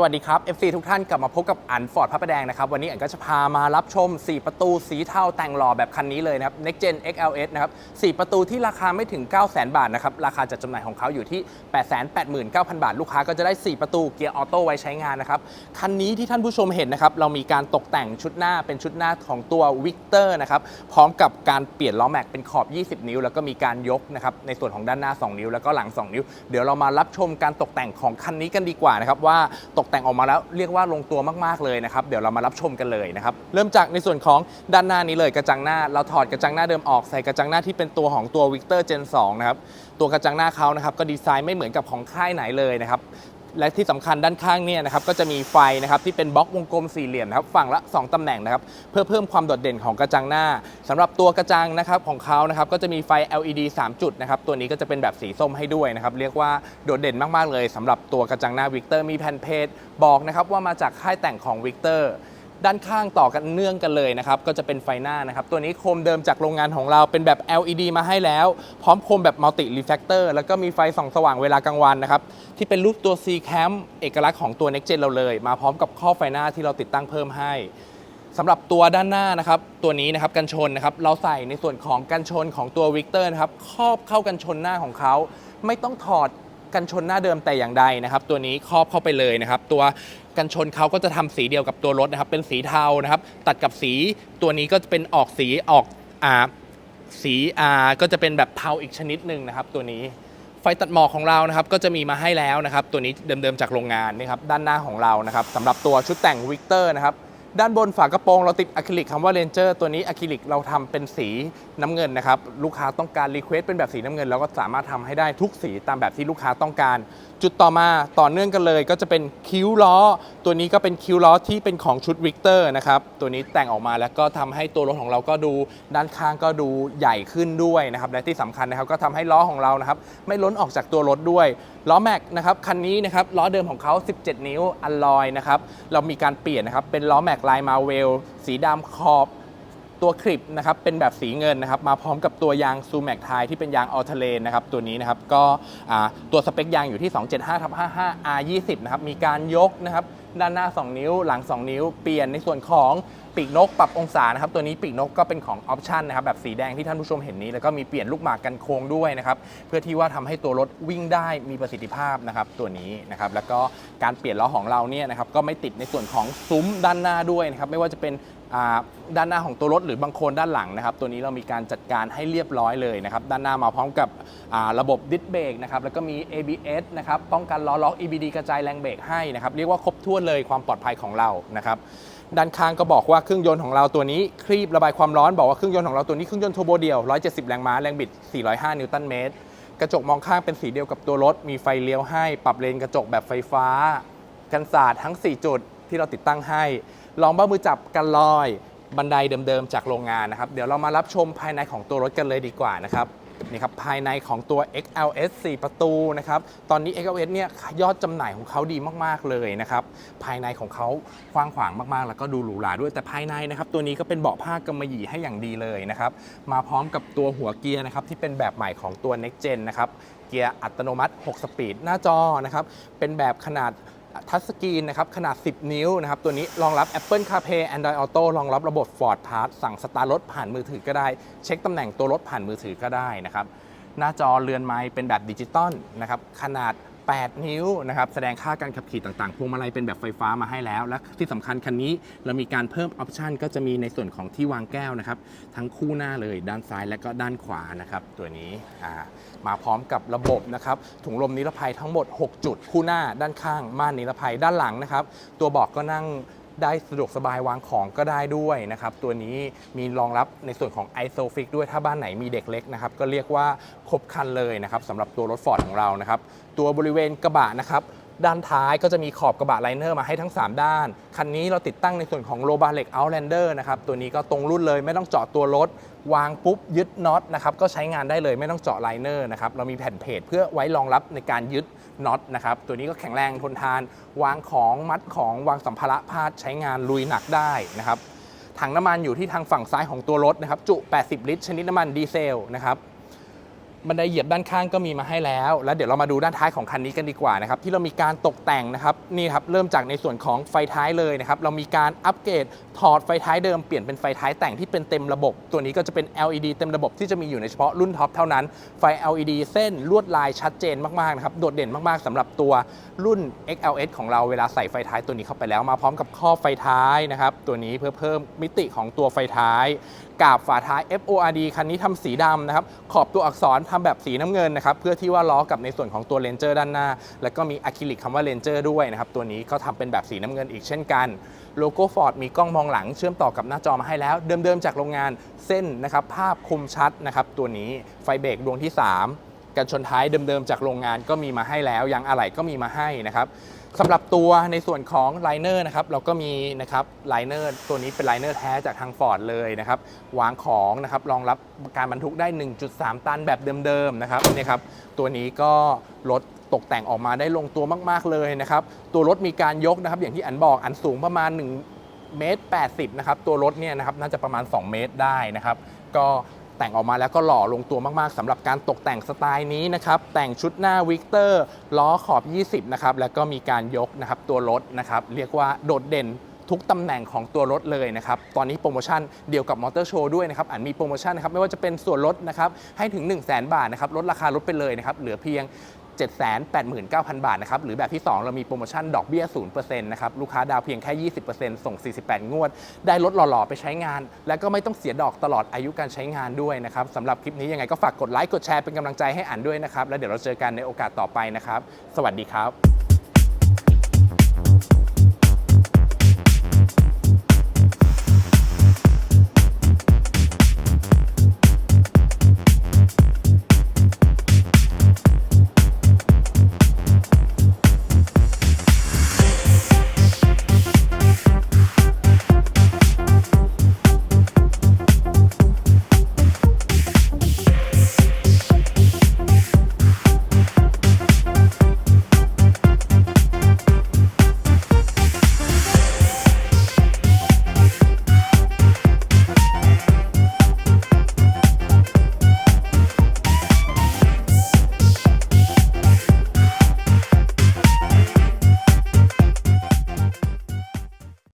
สวัสดีครับ FC ทุกท่านกลับมาพบกับอันฟอร์ดพระประแดงนะครับ วันนี้อันก็จะพามารับชม 4 ประตูสีเทาแต่งหล่อแบบคันนี้เลยนะครับ Next Gen XLS นะครับ 4 ประตูที่ราคาไม่ถึง 9 0 0 0 0 บาทนะครับ ราคาจัดจำหน่ายของเขาอยู่ที่ 889,000 บาท ลูกค้าก็จะได้ 4 ประตูเกียร์ออโต้ไว้ใช้งานนะครับ คันนี้ที่ท่านผู้ชมเห็นนะครับ เรามีการตกแต่งชุดหน้าเป็นชุดหน้าของตัว Victor นะครับพร้อมกับการเปลี่ยนล้อแม็กเป็นขอบ 20 นิ้ว แล้วก็มีการยกนะครับในส่วนของด้านหน้า 2 นิ้ว แล้วก็หลัง 2 นิ้ว เดี๋ยวเรามารับชมการตกแต่งของคันนี้กันดีกว่านะครับว่าตกแต่งออกมาแล้วเรียกว่าลงตัวมากๆเลยนะครับเดี๋ยวเรามารับชมกันเลยนะครับเริ่มจากในส่วนของด้านหน้านี้เลยกระจังหน้า เราถอดกระจังหน้าเดิมออกใส่กระจังหน้าที่เป็นตัวของตัว Victor Gen 2นะครับตัวกระจังหน้าเขานะครับก็ดีไซน์ไม่เหมือนกับของค่ายไหนเลยนะครับ และที่สำคัญด้านข้างเนี่ยนะครับก็จะมีไฟนะครับที่เป็นบล็อกวงกลมสี่เหลี่ยมนะครับฝั่งละ 2ตำแหน่งนะครับเพื่อเพิ่มความโดดเด่นของกระจังหน้าสำหรับตัวกระจังนะครับของเขานะครับก็จะมีไฟ LED 3 จุดนะครับตัวนี้ก็จะเป็นแบบสีส้มให้ด้วยนะครับเรียกว่าโดดเด่นมากๆเลยสำหรับตัวกระจังหน้าวิกเตอร์มีแผ่นเพจบอกนะครับว่ามาจากค่ายแต่งของวิกเตอร์ ด้านข้างต่อกันเนื่องกันเลยนะครับก็จะเป็นไฟหน้านะครับตัวนี้โคมเดิมจากโรงงานของเราเป็นแบบ LED มาให้แล้ว พร้อมโคมแบบมัลติรีแฟกเตอร์แล้วก็มีไฟส่องสว่างเวลากลางวันนะครับที่เป็นรูปตัว C Cam เอกลักษณ์ของตัว Next Gen เราเลย มาพร้อมกับข้อไฟหน้าที่เราติดตั้งเพิ่มให้สำหรับตัวด้านหน้านะครับตัวนี้นะครับกันชนนะครับเราใส่ในส่วนของกันชนของตัว Victor นะครับครอบเข้ากันชนหน้าของเขาไม่ต้องถอดกันชนหน้าเดิมแต่อย่างใดนะครับ ตัวนี้ครอบเข้าไปเลยนะครับ ตัว กันชนเขาก็จะทำสีเดียวกับตัวรถนะครับเป็นสีเทานะครับ ตัดกับสีตัวนี้ก็จะเป็นออกสีออกอ่าสีอ่าก็จะเป็นแบบเทาอีกชนิดหนึ่งนะครับ ตัวนี้ไฟตัดหมอกของเรานะครับก็จะมีมาให้แล้วนะครับ ตัวนี้เดิมๆจากโรงงานนะครับด้านหน้าของเรานะครับสำหรับตัวชุดแต่งวิกเตอร์นะครับ ด้านบนฝากระโปรงเราติดอะคริลิกคำว่าเรนเจอร์ตัวนี้อะคริลิกเราทำเป็นสีน้ำเงินนะครับลูกค้าต้องการรีเควสเป็นแบบสีน้ำเงินเราก็สามารถทำให้ได้ทุกสีตามแบบที่ลูกค้าต้องการ จุดต่อมาต่อเนื่องกันเลย ก็จะเป็นคิ้วล้อ ตัวนี้ก็เป็นคิ้วล้อที่เป็นของชุดวิกเตอร์นะครับตัวนี้แต่งออกมาแล้วก็ทำให้ตัวรถของเราก็ดู ด้านข้างก็ดูใหญ่ขึ้นด้วยนะครับและที่สำคัญนะครับก็ทำให้ล้อของเรานะครับไม่ล้นออกจากตัวรถด้วยล้อแม็กนะครับคันนี้นะครับล้อเดิมของเขา17 นิ้วอัลลอยนะครับเรามีการเปลี่ยนนะครับเป็นล้อแม็กลายมาเวล สีดำขอบ ตัวคลิปนะครับเป็นแบบสีเงินนะครับมาพร้อมกับตัวยางซูแม็กไทยที่เป็นยางออเทเลนนะครับตัวนี้นะครับก็ตัวสเปคยางอยู่ที่ 275ทับ55 R20 นะครับมีการยกนะครับด้านหน้า 2 นิ้วหลัง 2 นิ้ว เปลี่ยนในส่วนของปีกนกปรับองศานะครับตัวนี้ปีกนกก็เป็นของออปชันนะครับแบบสีแดงที่ท่านผู้ชมเห็นนี้ แล้วก็มีเปลี่ยนลูกหมากกันโค้งด้วยนะครับเพื่อที่ว่าทำให้ตัวรถวิ่งได้มีประสิทธิภาพนะครับตัวนี้นะครับแล้วก็การเปลี่ยนล้อของเราเนี่ยนะครับก็ไม่ติดในส่วนของซุ้มด้านหน้าด้วยนะครับไม่ว่าจะเป็น ด้านหน้าของตัวรถหรือบางโคนด้านหลังนะครับ ตัวนี้เรามีการจัดการให้เรียบร้อยเลยนะครับ ด้านหน้ามาพร้อมกับระบบดิสเบรกนะครับ แล้วก็มี ABS นะครับ ป้องกันล้อล็อก EBD กระจายแรงเบรกให้นะครับ เรียกว่าครบถ้วนเลยความปลอดภัยของเรานะครับด้านข้างก็บอกว่าเครื่องยนต์ของเราตัวนี้ครีบระบายความร้อนบอกว่าเครื่องยนต์ของเราตัวนี้เครื่องยนต์โทโบเดียว 170 แรงม้าแรงบิด 405 นิวตันเมตร กระจกมองข้างเป็นสีเดียวกับตัวรถ มีไฟเลี้ยวให้ ปรับเลนกระจกแบบไฟฟ้า กันศาสตร์ทั้ง 4 จุด ที่เราติดตั้งให้ ลองเบ้ามือจับกันลอยบันไดเดิมๆจากโรงงานนะครับ เดี๋ยวเรามารับชมภายในของตัวรถกันเลยดีกว่านะครับนี่ครับภายในของตัว XLS 4 ประตูนะครับตอนนี้ XLS เนี่ยยอดจำหน่ายของเขาดีมากๆเลยนะครับภายในของเขากว้างขวางมากๆ แล้วก็ดูหรูหราด้วยแต่ภายในนะครับตัวนี้ก็เป็นเบาะผ้ากำมะหยี่ให้อย่างดีเลยนะครับมาพร้อมกับตัวหัวเกียร์นะครับที่เป็นแบบใหม่ของตัว Next Gen นะครับเกียร์อัตโนมัติ 6 สปีดหน้าจอนะครับเป็นแบบขนาด ทัชสกรีนนะครับขนาด 10 นิ้วนะครับตัวนี้รองรับ Apple CarPlay Android Auto รองรับระบบ Ford Pass สั่งสตาร์ทรถผ่านมือถือก็ได้ เช็คตำแหน่งตัวรถผ่านมือถือก็ได้นะครับหน้าจอเรือนไม้เป็นแบบดิจิตอลนะครับขนาด 8 นิ้วนะครับแสดงค่าการขับขี่ต่างๆ พวงมาลัยเป็นแบบไฟฟ้ามาให้แล้ว และที่สำคัญคันนี้เรามีการเพิ่มออปชันก็จะมีในส่วนของที่วางแก้วนะครับทั้งคู่หน้าเลยด้านซ้ายและก็ด้านขวานะครับตัวนี้มาพร้อมกับระบบนะครับถุงลมนิรภัยทั้งหมด 6 จุดคู่หน้าด้านข้างม่านนิรภัยด้านหลังนะครับตัวเบอกก็นั่ง ได้สะดวกสบายวางของก็ได้ด้วยนะครับ ตัวนี้มีรองรับในส่วนของ i s o f i x ด้วยถ้าบ้านไหนมีเด็กเล็กนะครับ ก็เรียกว่าครบคันเลยนะครับสำหรับตัวรถฟอร์ดของเรานะครับ ตัวบริเวณกระบะนะครับด้านท้ายก็จะมีขอบกระบะไลเนอร์มาให้ทั้ง 3 ด้าน คันนี้เราติดตั้งในส่วนของโลบาเล็ก Outlander นะครับ ตัวนี้ก็ตรงรุ่นเลยไม่ต้องเจาะตัวรถ วางปุ๊บยึดน็อตนะครับ ก็ใช้งานได้เลยไม่ต้องเจาะไลเนอร์นะครับ เรามีแผ่นเพจเพื่อไว้รองรับในการยึด น็อตนะครับตัวนี้ก็แข็งแรงทนทาน วางของมัดของวางสัมภาระพาดใช้งานลุยหนักได้นะครับถังน้ำมันอยู่ที่ทางฝั่งซ้ายของตัวรถนะครับจุ 80 ลิตร ชนิดน้ำมันดีเซลนะครับ บันไดเหยียบด้านข้างก็มีมาให้แล้ว แล้วเดี๋ยวเรามาดูด้านท้ายของคันนี้กันดีกว่านะครับที่เรามีการตกแต่งนะครับนี่ครับเริ่มจากในส่วนของไฟท้ายเลยนะครับเรามีการอัปเกรดถอดไฟท้ายเดิมเปลี่ยนเป็นไฟท้ายแต่งที่เป็นเต็มระบบ ตัวนี้ก็จะเป็น LED เต็มระบบที่จะมีอยู่ในเฉพาะรุ่นท็อปเท่านั้นไฟ LED เส้นลวดลายชัดเจนมากๆนะครับโดดเด่นมากๆสำหรับตัวรุ่น XLS ของเราเวลาใส่ไฟท้ายตัวนี้เข้าไปแล้วมาพร้อมกับข้อไฟท้ายนะครับตัวนี้เพื่อเพิ่มมิติของตัวไฟท้าย กาบฝาท้าย FORD คันนี้ทำสีดำนะครับ ขอบตัวอักษรทำแบบสีน้ำเงินนะครับ เพื่อที่ว่าล้อกับในส่วนของตัวเลนเจอร์ด้านหน้า แล้วก็มีอะคริลิกคำว่าเลนเจอร์ด้วยนะครับ ตัวนี้ก็ทำเป็นแบบสีน้ำเงินอีกเช่นกัน โลโก้ฟอร์ดมีกล้องมองหลังเชื่อมต่อกับหน้าจอมาให้แล้ว เดิมๆจากโรงงานเส้นนะครับ ภาพคมชัดนะครับ ตัวนี้ไฟเบรกดวงที่ 3 กันชนท้ายเดิมๆจากโรงงานก็มีมาให้แล้วยางอะไหล่ก็มีมาให้นะครับ สำหรับตัวในส่วนของไลเนอร์นะครับเราก็มีนะครับไลเนอร์ตัวนี้เป็นไลเนอร์แท้จากทางฟอร์ดเลยนะครับวางของนะครับรองรับการบรรทุกได้ 1.3 ตันแบบเดิมๆนะครับนี่ครับตัวนี้ก็รถตกแต่งออกมาได้ลงตัวมาก ๆเลยนะครับตัวรถมีการยกนะครับ อย่างที่อันบอกอันสูงประมาณ1เมตร80นะครับตัวรถเนี่ยนะครับน่าจะประมาณ 2 เมตรได้นะครับ ก็ แต่งออกมาแล้วก็หล่อลงตัวมากๆสำหรับการตกแต่งสไตล์นี้นะครับแต่งชุดหน้าวิกเตอร์ล้อขอบ 20 นะครับแล้วก็มีการยกนะครับตัวรถนะครับเรียกว่าโดดเด่นทุกตำแหน่งของตัวรถเลยนะครับ ตอนนี้โปรโมชั่นเดียวกับมอเตอร์โชว์ด้วยนะครับอันมีโปรโมชั่นนะครับ ไม่ว่าจะเป็นส่วนลดนะครับ ให้ถึง 1 0 0 0 0 0 บาทนะครับ ลดราคารถไปเลยนะครับ เหลือเพียง 789,000 บาทนะครับ หรือแบบที่ 2 เรามีโปรโมชั่นดอกเบี้ย 0%นะครับ ลูกค้าดาวเพียงแค่ 20%ส่ง 48 งวด ได้รถหล่อ ๆ ไปใช้งาน แล้วก็ไม่ต้องเสียดอกตลอดอายุการใช้งานด้วยนะครับสำหรับคลิปนี้ยังไงก็ฝากกดไลค์ กดแชร์เป็นกำลังใจให้อ่านด้วยนะครับ แล้วเดี๋ยวเราเจอกันในโอกาสต่อไปนะครับ สวัสดีครับ